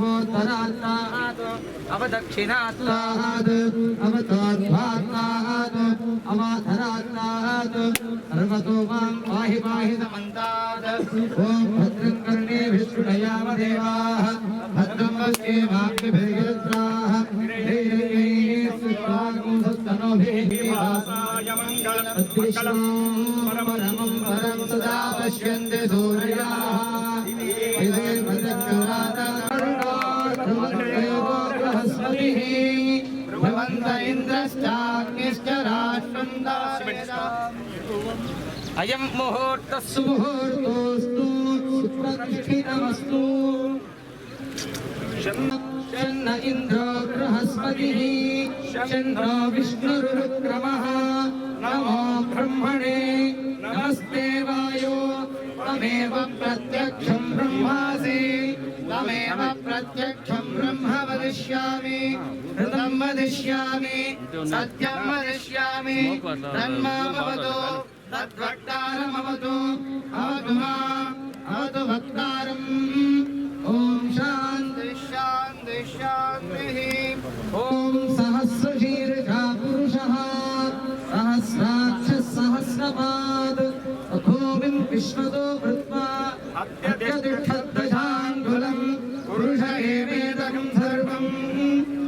अवोत्तरात्तात् अवदक्षिणात्तात् अवतोद्भात्तात् अवाधरात्तात् सर्वतो मां पाहि पाहि समन्तात् ॐ भद्रं कर्णे विष्णुयाम देवाः भद्रं वश्येमाभ्यभिर्यत्राः वासाय मङ्गलं मङ्गलं परमं परं सदा पश्यन्ति सूर्याः अयम मुहूर्त सुमुहूर्तोस्तु सुप्रतिष्ठितमस्तु शन्न इन्द्रो बृहस्पतिः नमो ब्रह्मणे, नमस्ते वायो। तमेव प्रत्यक्षं ब्रह्मासि। तमेव प्रत्यक्ष वदिष्यामि कृतं वदिष्यामि, सत्यं वदिष्यामि तन्मामवतु तद्वक्तारमवतु अवतु मा अवतु वक्तारम्। ॐ शान्ति शान्ति, शान्तिः।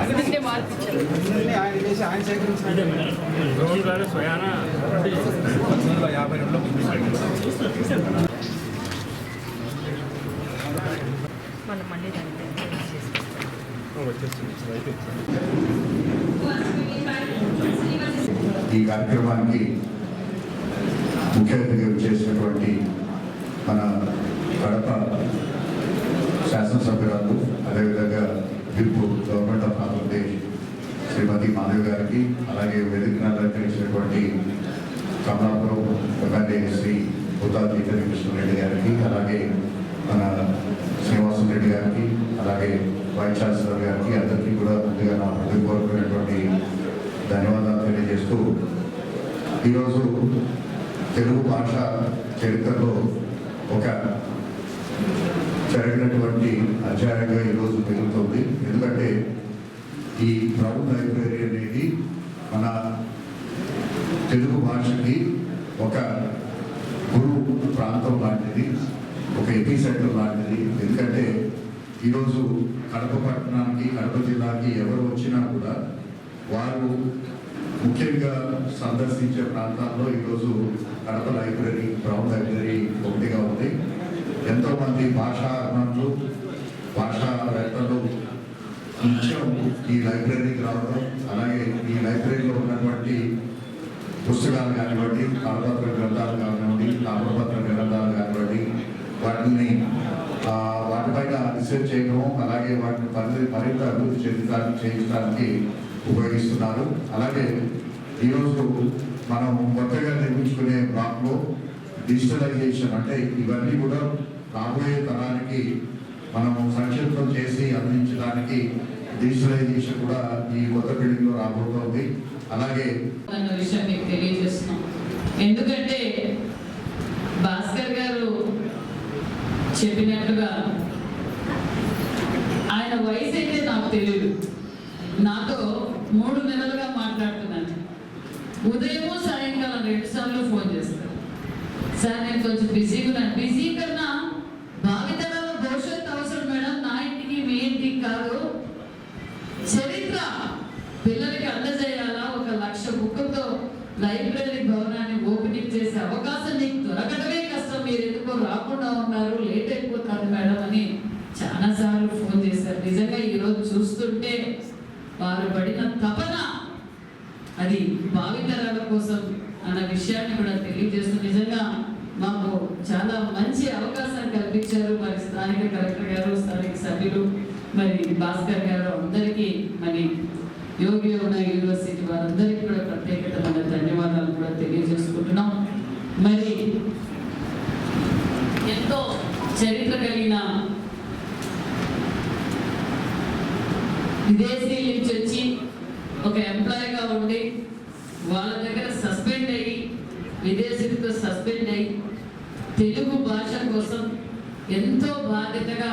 అందుకే మార్పించారు అన్ని ద్వారా యాభై మనం మళ్ళీ ఈ కార్యక్రమానికి ముఖ్య అతిథిగా అలంకరించినటువంటి కమలాపురం ఎమ్మెల్యే శ్రీ ఉతా కృష్ణారెడ్డి గారికి అలాగే మన శ్రీనివాసం రెడ్డి గారికి అలాగే వైస్ ఛాన్సలర్ గారికి అందరికీ కూడా ముందుగా నా హృదయపూర్వకమైనటువంటి ధన్యవాదాలు తెలియజేస్తూ ఈరోజు తెలుగు భాష చరిత్రలో ఒక జరిగినటువంటి అధ్యాయంగా ఈరోజు మిగులుతుంది ఎందుకంటే ఈ బ్రౌన్ లైబ్రరీ అనేది మన తెలుగు భాషకి ఒక గురు ప్రాంతం లాంటిది ఒక ఎపిసెంటర్ లాంటిది. ఎందుకంటే ఈరోజు కడప పట్టణానికి కడప జిల్లాకి ఎవరు వచ్చినా కూడా వారు ముఖ్యంగా సందర్శించే ప్రాంతాల్లో ఈరోజు కడప లైబ్రరీ బ్రౌన్ లైబ్రరీ ఒకటిగా ఉంది. ఎంతోమంది భాషా అభిమానులు భాషావేత్తలు నిత్యం ఈ లైబ్రరీకి రావడం అలాగే ఈ లైబ్రరీలో ఉన్నటువంటి పుస్తకాలు కానివ్వండి కరపత్ర గ్రంథాలు కానివ్వండి తామ్రపత్ర గ్రంథాలు కానివ్వండి వాటిని ఆ, వాటిపైన రీసెర్చ్ చేయడం అలాగే వాటిని పరి మరింత అభివృద్ధి చెందడానికి చేయించడానికి ఉపయోగిస్తున్నారు. అలాగే ఈరోజు మనం కొత్తగా నిర్మించుకునే బ్లాక్లో డిజిటలైజేషన్ అంటే ఇవన్నీ కూడా రాబోయే తరానికి మనము సంక్షిప్తం చేసి అందించడానికి డిజిటలైజేషన్ కూడా ఈ కొత్త బిల్డింగ్లో రాబోతోంది అలాగే అన్న విషయం మీకు తెలియజేస్తున్నాం. ఎందుకంటే భాస్కర్ గారు చెప్పినట్టుగా ఆయన వయసు అయితే నాకు తెలియదు. నాతో మూడు నెలలుగా మాట్లాడుతున్నాను. ఉదయము సాయంకాలం రెండు సార్లు ఫోన్ చేస్తాను సార్ నేను కొంచెం బిజీగా ఉన్నాను బిజీ పిల్లలకి అందజేయాలా? ఒక లక్ష బుక్కులతో లైబ్రరీ భవనాన్ని ఓపెనింగ్ చేసే అవకాశం నీకు దొరకడమే కష్టం. మీరు ఎందుకో రాకుండా ఉన్నారు లేట్ అయిపోతారు మేడం అని చాలా సార్లు ఫోన్ చేశారు. నిజంగా ఈరోజు చూస్తుంటే వారు పడిన తపన అది భావితరాల కోసం అన్న విషయాన్ని కూడా తెలియజేస్తూ నిజంగా మాకు చాలా మంచి అవకాశం కల్పించారు మరి స్థానిక కలెక్టర్ గారు స్థానిక సభ్యులు మరి భాస్కర్ గారు అందరికీ మరి యోగి యోగ యూనివర్సిటీ వారందరికీ కూడా ప్రత్యేకతమైన ధన్యవాదాలు కూడా తెలియజేసుకుంటున్నాం. మరి ఎంతో చరిత్ర కలిగిన విదేశీ నుంచి వచ్చి ఒక ఎంప్లాయీగా ఉండి వాళ్ళ దగ్గర సస్పెండ్ అయ్యి విదేశీతో సస్పెండ్ అయ్యి తెలుగు భాష కోసం ఎంతో బాధ్యతగా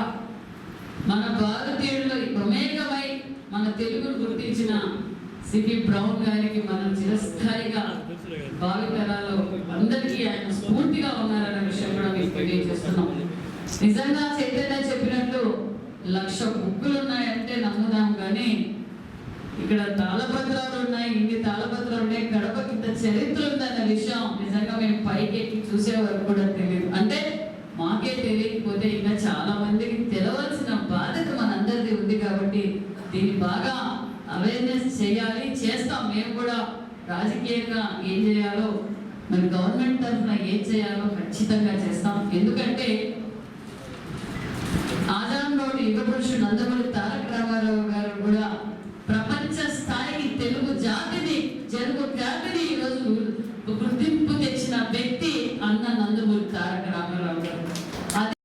మన భారతీయుల్లో ప్రమేకమై మన తెలుగును గుర్తించిన సిపి బ్రౌన్ గారికి మనం చిరస్థాయిగా భావితరాలు అందరికీ ఆయన స్ఫూర్తిగా ఉన్నారన్న విషయం కూడా మీకు తెలియజేస్తున్నాం. నిజంగా చైతన్య చెప్పినట్లు లక్ష బుక్కులు ఉన్నాయంటే నమ్ముదాం కానీ ఇక్కడ తాళపత్రాలు ఉన్నాయి ఇన్ని తాళపత్రాలు ఉన్నాయి గడప కింద చరిత్ర ఉందన్న విషయం నిజంగా మేము పైకి ఎక్కి చూసే వరకు కూడా తెలియదు. అంటే మాకే తెలియకపోతే ఇంకా చాలా మందికి తెలవలసిన బాధ్యత మనందరిది ఉంది కాబట్టి దీన్ని బాగా అవేర్నెస్ చేయాలి. చేస్తాం. మేము కూడా రాజకీయంగా ఏం చేయాలో మరి గవర్నమెంట్ తరఫున ఏం చేయాలో ఖచ్చితంగా చేస్తాం. ఎందుకంటే